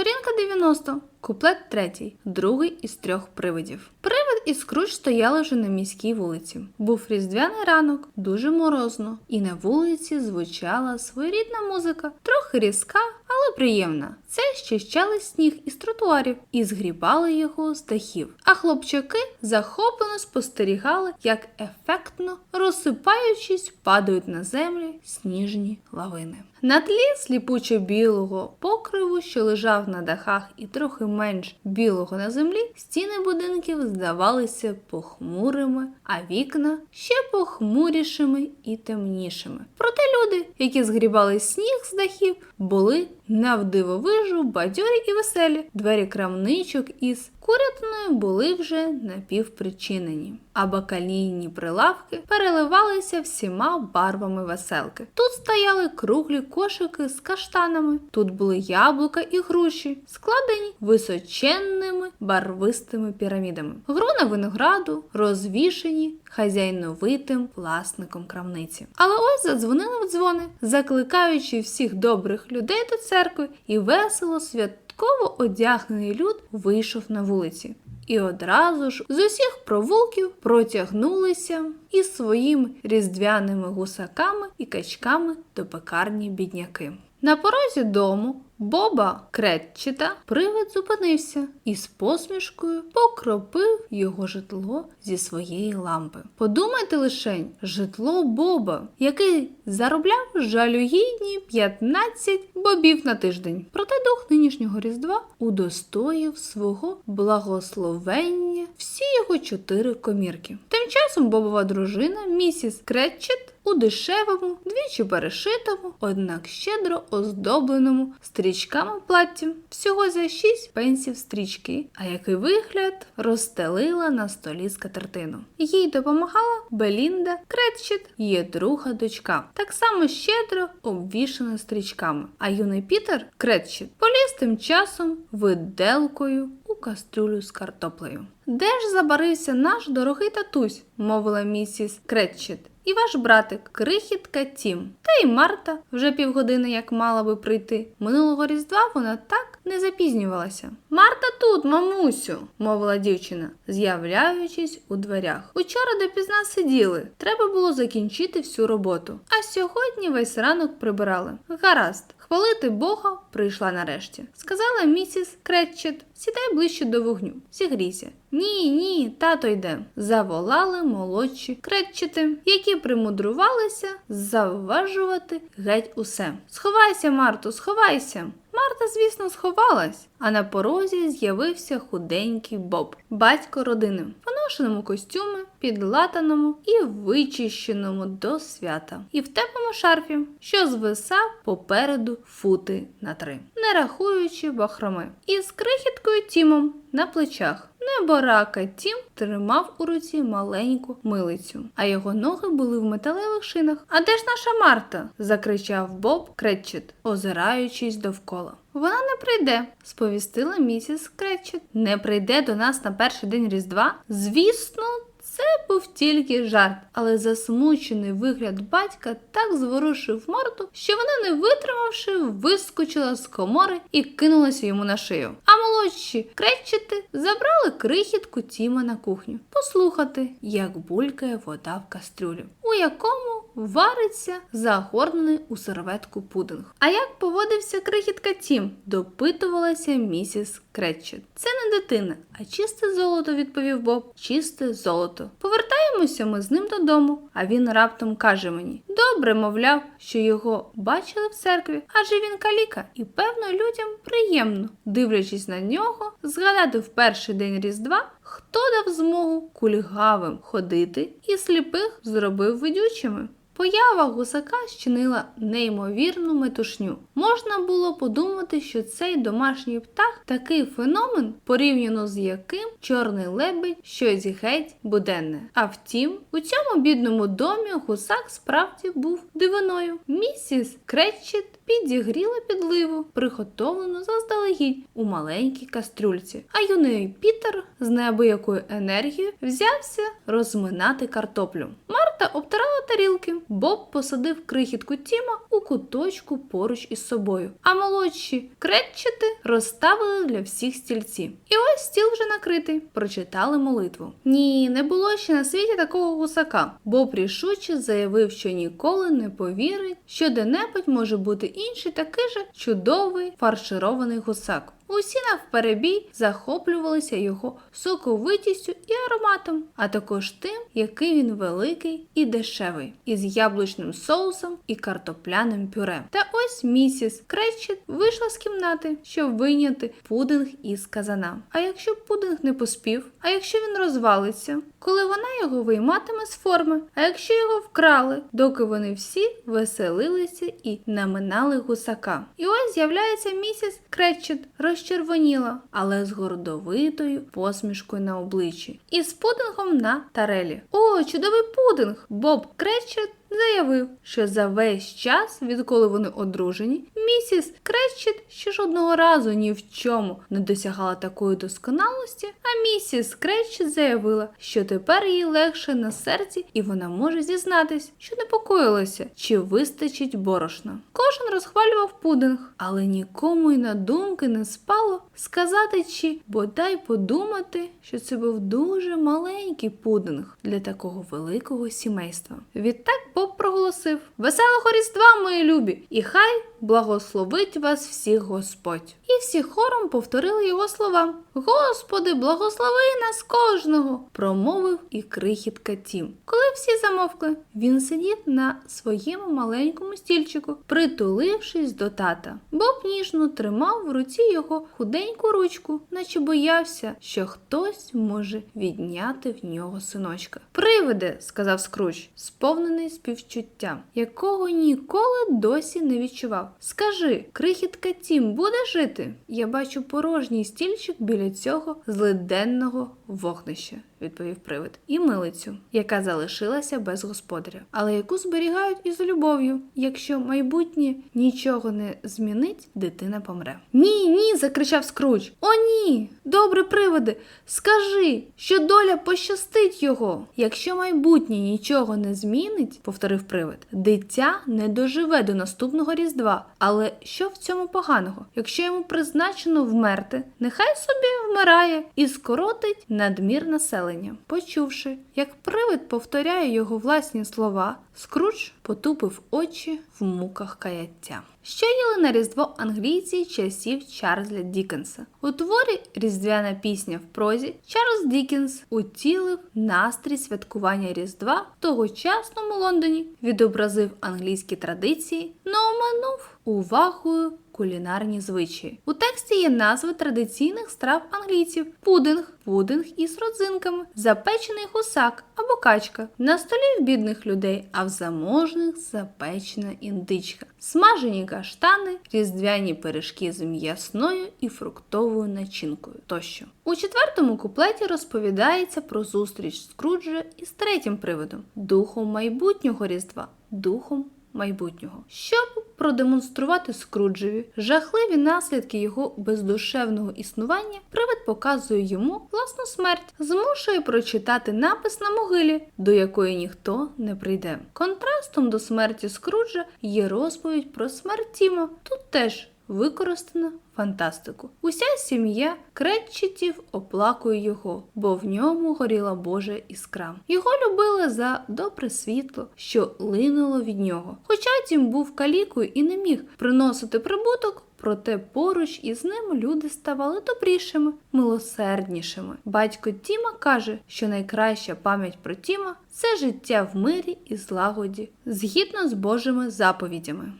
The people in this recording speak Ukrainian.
Сторінка 90. Куплет третій. Другий із трьох привидів. Привид і Скруч стояли вже на міській вулиці. Був різдвяний ранок, дуже морозно, і на вулиці звучала своєрідна музика, трохи різка, але приємна. Це щищали сніг із тротуарів і згрібали його з дахів. А хлопчаки захоплено спостерігали, як ефектно, розсипаючись, падають на землю сніжні лавини. На тлі сліпучо білого покриву, що лежав на дахах, і трохи менш білого на землі, стіни будинків здавалися похмурими, а вікна ще похмурішими і темнішими. Проте люди, які згрібали сніг з дахів, були навдивовижу бадьорі і веселі. Двері крамничок із курятиною були вже напівпричинені, а бакалійні прилавки переливалися всіма барвами веселки. Тут стояли круглі кошики з каштанами, тут були яблука і груші, складені височенними барвистими пірамідами. Грони винограду розвішені хазяйновитим власником крамниці. Але ось задзвонили в дзвони, закликаючи всіх добрих людей до церкви, і весело святково одягнений люд вийшов на вулиці. І одразу ж з усіх провулків протягнулися із своїми різдвяними гусаками і качками до пекарні бідняки. На порозі дому Боба Кретчета привид зупинився і з посмішкою покропив його житло зі своєї лампи. Подумайте лишень, житло Боба, який заробляв жалюгідні 15 бобів на тиждень. Проте дух нинішнього різдва удостоїв свого благословення всі його чотири комірки. Тим часом Бобова дружина, місіс Кретчет, у дешевому, двічі перешитому, однак щедро оздобленому стрічками платті, всього за 6 пенсів стрічки, а який вигляд розстелила на столі скатертину. Їй допомагала Белінда Кретчет, її друга дочка, так само щедро обвішана стрічками. А юний Пітер Кретчет поліз тим часом виделкою кастрюлю з картоплею. Де ж забарився наш дорогий татусь? мовила місіс Кретчет. І ваш братик, крихітка Тім. Та й Марта вже півгодини як мала би прийти. Минулого різдва вона так не запізнювалася. Марта тут, мамусю, мовила дівчина, з'являючись у дверях. Учора допізна сиділи. Треба було закінчити всю роботу. А сьогодні весь ранок прибирали. Гаразд. Хвалити Бога прийшла нарешті. Сказала місіс Кретчет, сідай ближче до вогню, зігрійся. Ні, ні, тато йде. Заволали молодші кретчети, які примудрувалися завважувати геть усе. Сховайся, Марто, сховайся. Марта, звісно, сховалась, а на порозі з'явився худенький Боб, батько родини, в поношеному костюмі, підлатаному і вичищеному до свята, і в теплому шарфі, що звисав попереду фути на три, не рахуючи бахроми, і з крихіткою Тімом на плечах. Неборака Тім тримав у руці маленьку милицю, а його ноги були в металевих шинах. А де ж наша Марта? закричав Боб Кретчет, озираючись довкола. Вона не прийде, сповістила місіс Кретчет. Не прийде до нас на перший день Різдва? Звісно, це був тільки жарт, але засмучений вигляд батька так зворушив Марту, що вона, не витримавши, вискочила з комори і кинулася йому на шию. А молодші кречети забрали крихітку Тіма на кухню. Послухати, як булькає вода в кастрюлі, у якому вариться загорнений у серветку пудинг. А як поводився крихітка Тім? допитувалася місіс Кретчет. Це не дитина, а чисте золото, відповів Боб. Чисте золото. Повертаємося ми з ним додому. А він раптом каже мені: добре, мовляв, що його бачили в церкві, адже він каліка, і певно людям приємно, дивлячись на нього, згадати в перший день Різдва, хто дав змогу кульгавим ходити і сліпих зробив видючими. Поява гусака щинила неймовірну метушню. Можна було подумати, що цей домашній птах такий феномен, порівняно з яким чорний лебедь щось геть буденне. А втім, у цьому бідному домі гусак справді був дивиною. Місіс Кретчет підігріла підливу, приготовлену заздалегідь у маленькій кастрюльці. А юний Пітер з неабиякою енергією взявся розминати картоплю. Марта обтирала тарілки, Боб посадив крихітку Тіма у куточку поруч із собою, а молодші кретчети розставили для всіх стільці. І ось стіл вже накритий. Прочитали молитву. Ні, не було ще на світі такого гусака. Боб рішуче заявив, що ніколи не повірить, що де-небудь може бути інший такий же чудовий фарширований гусак. Усі навперебій захоплювалися його соковитістю і ароматом, а також тим, який він великий і дешевий, із яблучним соусом і картопляним пюре. Та ось місіс Кречет вийшла з кімнати, щоб вийняти пудинг із казана. А якщо пудинг не поспів, а якщо він розвалиться, коли вона його вийматиме з форми, а якщо його вкрали, доки вони всі веселилися і наминали гусака. І ось з'являється місіс Кречет, розчервоніла, але з гордовитою посмішкою на обличчі, і з пудингом на тарелі. О, чудовий пудинг! Боб Кречет заявив, що за весь час, відколи вони одружені, місіс Кречет ще ж одного разу ні в чому не досягала такої досконалості, а місіс Кречет заявила, що тепер їй легше на серці, і вона може зізнатись, що непокоїлася, чи вистачить борошна. Кожен розхвалював пудинг, але нікому й на думки не спало сказати, чи бодай подумати, що це був дуже маленький пудинг для такого великого сімейства. Відтак Боб проголосив: Веселого Різдва, мої любі! І хай благословить вас всіх Господь. І всі хором повторили його слова. Господи, благослови нас кожного, промовив і крихітка Тім. Коли всі замовкли, він сидів на своєму маленькому стільчику, притулившись до тата. Боб ніжно тримав в руці його худеньку ручку, наче боявся, що хтось може відняти в нього синочка. Привиде, сказав Скрудж, сповнений співчуття, якого ніколи досі не відчував. Скажи, крихітка Тім буде жити? Я бачу порожній стільчик біля цього злиденного вогнища, відповів привид, і милицю, яка залишилася без господаря, але яку зберігають із любов'ю. Якщо майбутнє нічого не змінить, дитина помре. Ні, ні, закричав Скрудж. О, ні! Добре, привиди, скажи, що доля пощастить його. Якщо майбутнє нічого не змінить, повторив привид, дитя не доживе до наступного різдва. Але що в цьому поганого? Якщо йому призначено вмерти, нехай собі вмирає і скоротить надмір населення. Почувши, як привид повторяє його власні слова, Скрудж потупив очі в муках каяття. Що їли на різдво англійці часів Чарльза Дікенса? У творі Різдвяна пісня в прозі Чарльз Дікенс утілив настрій святкування Різдва в тогочасному Лондоні, відобразив англійські традиції, но оминув увагою кулінарні звичаї. У тексті є назви традиційних страв англійців: пудинг, пудинг із родзинками, запечений гусак або качка. На столі в бідних людей, а в заможних запечена індичка, смажені каштани, різдвяні пиріжки з м'ясною і фруктовою начинкою тощо. У четвертому куплеті розповідається про зустріч Скруджа із третім привидом духом майбутнього різдва, духом майбутнього, щоб продемонструвати Скруджеві жахливі наслідки його бездушевного існування, привид показує йому власну смерть, змушує прочитати напис на могилі, до якої ніхто не прийде. Контрастом до смерті Скруджа є розповідь про смерть Тіма. Тут теж використано фантастику. Уся сім'я кретчетів оплакує його, бо в ньому горіла Божа іскра. Його любили за добре світло, що линуло від нього. Хоча Тім був калікою і не міг приносити прибуток. Проте поруч із ним люди ставали добрішими, милосерднішими. Батько Тіма каже, що найкраща пам'ять про Тіма це життя в мирі і злагоді, згідно з Божими заповідями.